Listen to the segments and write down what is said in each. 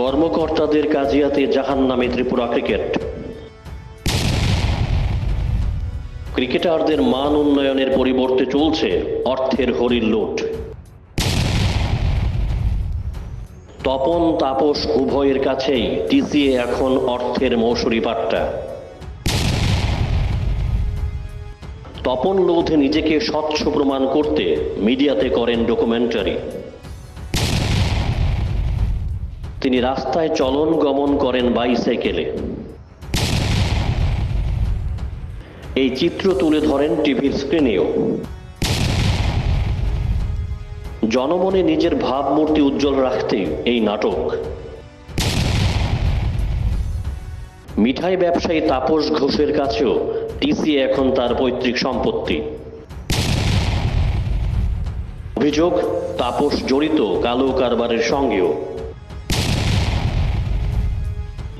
কর্মকর্তাদের কাজিয়াতে জাহান নামে ত্রিপুরা ক্রিকেট। ক্রিকেটারদের মান উন্নয়নের পরিবর্তে চলছে অর্থের হরির লোট। তপন, তাপস উভয়ের কাছেই টিসিএ এখন অর্থের মৌসুরি পাট্টা। তপন লোধে নিজেকে স্বচ্ছ প্রমাণ করতে মিডিয়াতে করেন ডকুমেন্টারি। তিনি রাস্তায় চলন গমন করেন বাইসাইকেলে। এই চিত্র তুলে ধরেন টিভির স্ক্রিনেও। জনমনে নিজের ভাবমূর্তি উজ্জ্বল রাখতে এই নাটক। মিঠাই ব্যবসায়ী তাপস ঘোষের কাছেও টিসি এখন তার পৈতৃক সম্পত্তি। অভিযোগ, তাপস জড়িত কালো কারবারের সঙ্গেও।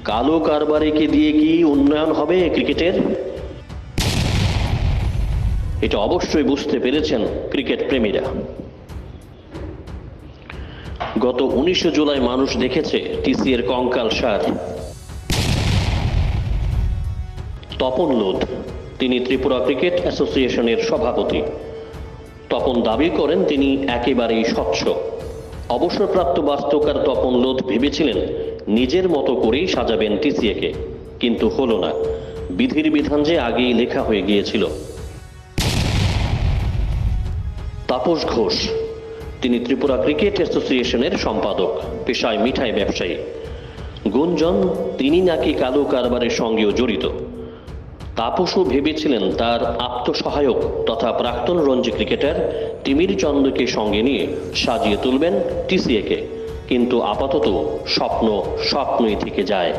কালো কারবারিকে দিয়ে কি উন্নয়ন হবে ক্রিকেটের? এটা অবশ্যই বুঝতে পেরেছেন ক্রিকেট প্রেমীরা। গত উনিশে জুলাই মানুষ দেখেছে টিসি এর কঙ্কাল সার। তপন লোধ, তিনি ত্রিপুরা ক্রিকেট অ্যাসোসিয়েশনের সভাপতি। তপন দাবি করেন তিনি একেবারেই স্বচ্ছ। অবসরপ্রাপ্ত বাস্তবকার তপন লোধ ভেবেছিলেন নিজের মতো করেই সাজাবেন টিসিএকে। কিন্তু হলো না। বিধির বিধান যে আগেই লেখা হয়ে গিয়েছিল। তাপস ঘোষ, তিনি ত্রিপুরা ক্রিকেট অ্যাসোসিয়েশনের সম্পাদক, পেশায় মিঠাই ব্যবসায়ী। গুঞ্জন, তিনি নাকি কালো কারবারের সঙ্গেও জড়িত। তাপসও ভেবেছিলেন তার আত্মসহায়ক তথা প্রাক্তন রঞ্জি ক্রিকেটার তিমির চন্দ্রকে সঙ্গে নিয়ে সাজিয়ে তুলবেন টিসিএকে। কিন্তু আপাতত স্বপ্ন স্বপ্নই থেকে যায়।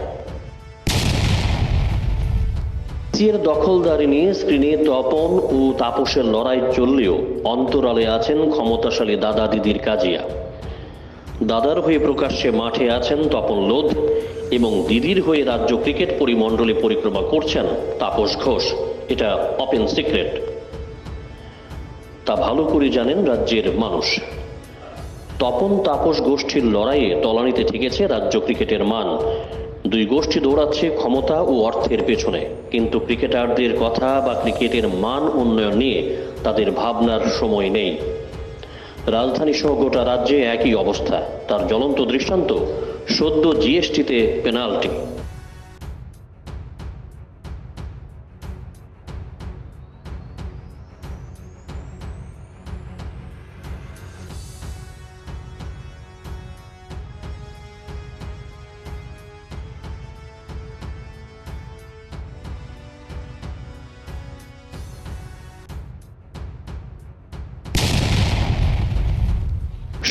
টিসিএর দখলদারি নিয়ে স্ক্রিনে তপন ও তাপসের লড়াই চললেও অন্তরালে আছেন ক্ষমতাশালী দাদা দিদির কাজিয়া। দাদার হয়ে প্রকাশ্যে মাঠে আছেন তপন লোধ এবং দিদির হয়ে রাজ্য ক্রিকেট পরিমণ্ডলে পরিক্রমা করছেন তাপস ঘোষ। এটা ওপেন সিক্রেট তা ভালো করে জানেন রাজ্যের মানুষ। তপন তাপস গোষ্ঠীর লড়াইয়ে তলানিতে ঠেকেছে রাজ্য ক্রিকেটের মান। দুই গোষ্ঠী দৌড়াচ্ছে ক্ষমতা ও অর্থের পেছনে। কিন্তু ক্রিকেটারদের কথা বা ক্রিকেটের মান উন্নয়ন নিয়ে তাদের ভাবনার সময় নেই। রাজধানী সহ গোটা রাজ্যে একই অবস্থা। তার জ্বলন্ত দৃষ্টান্ত সদ্য জিএসটিতে পেনাল্টি।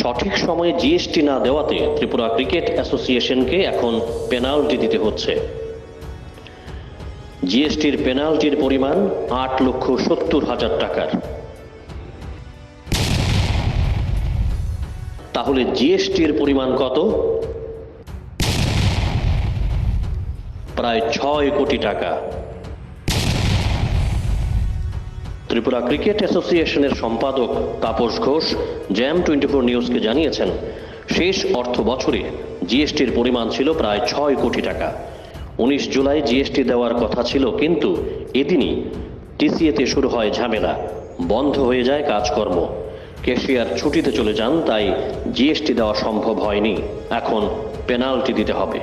সঠিক সময়ে জিএসটি না দেওয়াতে ত্রিপুরা ক্রিকেট অ্যাসোসিয়েশনকে এখন পেনাল্টি দিতে হচ্ছে। জিএসটির পেনাল্টির পরিমাণ আট লক্ষ সত্তর হাজার টাকার। তাহলে জিএসটির পরিমাণ কত? প্রায় ছয় কোটি টাকা। ত্রিপুরা ক্রিকেট অ্যাসোসিয়েশনের সম্পাদক Tapas Ghosh jam twenty four নিউজকে জানিয়েছেন, শেষ অর্থ বছরে জিএসটির পরিমাণ ছিল প্রায় ছয় কোটি টাকা। উনিশ জুলাই জিএসটি দেওয়ার কথা ছিল, কিন্তু এদিনই টিসিএতে শুরু হয় ঝামেলা। বন্ধ হয়ে যায় কাজকর্ম। ক্যাশিয়ার ছুটিতে চলে যান, তাই জিএসটি দেওয়া সম্ভব হয়নি। এখন পেনাল্টি দিতে হবে।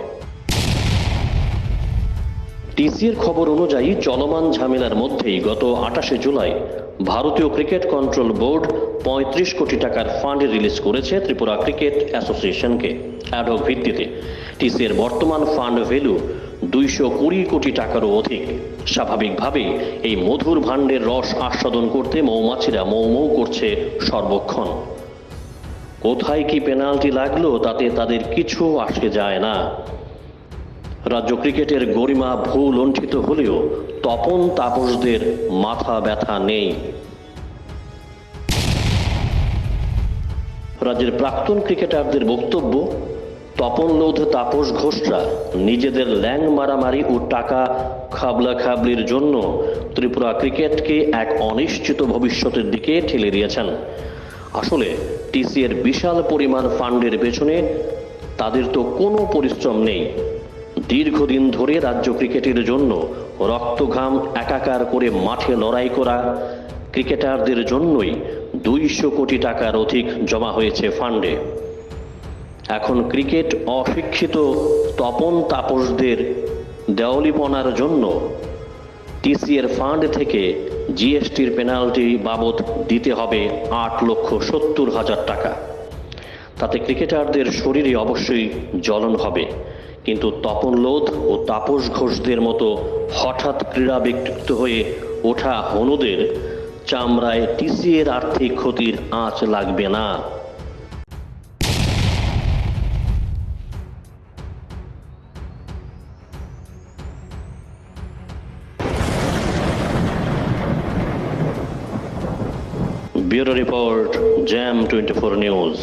টিসির খবর অনুযায়ী চলমান ঝামেলার মধ্যেই গত আটাশে জুলাই ভারতীয় ক্রিকেট কন্ট্রোল বোর্ড পঁয়ত্রিশ কোটি টাকার ফান্ড রিলিজ করেছে ত্রিপুরা ক্রিকেট অ্যাসোসিয়েশনকে অ্যাডহক ভিত্তিতে। টিসির বর্তমান ফান্ড ভ্যালু দুইশো কুড়ি কোটি টাকারও অধিক। স্বাভাবিকভাবেই এই মধুর ভাণ্ডের রস আস্বাদন করতে মৌমাছিরা মৌ মৌ করছে সর্বক্ষণ। কোথায় কি পেনাল্টি লাগল তাতে তাদের কিছু আসে যায় না। রাজ্য ক্রিকেটের গরিমা ভূ লণ্ঠিত হলেও তপন তাপসদের মাথা ব্যথা নেই। রাজ্যের প্রাক্তন ক্রিকেটারদের বক্তব্য, তপন লোধ তাপস ঘোষরা নিজেদের ল্যাং মারামারি ও টাকা খাবলা খাবলির জন্য ত্রিপুরা ক্রিকেটকে এক অনিশ্চিত ভবিষ্যতের দিকে ঠেলে দিয়েছেন। আসলে টিসি এর বিশাল পরিমাণ ফান্ডের পেছনে তাদের তো কোনো পরিশ্রম নেই। দীর্ঘদিন ধরে রাজ্য ক্রিকেটের জন্য রক্তঘাম একাকার করে মাঠে লড়াই করা ক্রিকেটারদের জন্যই দুইশো কোটি টাকার অধিক জমা হয়েছে ফান্ডে। এখন ক্রিকেট অশিক্ষিত তপন তাপসদের দেওয়ালিপনার জন্য টিসিএর ফান্ড থেকে জিএসটির পেনাল্টি বাবদ দিতে হবে আট লক্ষ সত্তর হাজার টাকা। তাতে ক্রিকেটারদের শরীরে অবশ্যই জ্বলন হবে। কিন্তু তপন লোধ ও তাপস ঘোষদের মতো হঠাৎ ক্রীড়া ব্যক্তিত্ব হয়ে ওঠা হনুদের চামড়ায় টিসিএর আর্থিক ক্ষতির আঁচ লাগবে না। Report, jam twenty four news.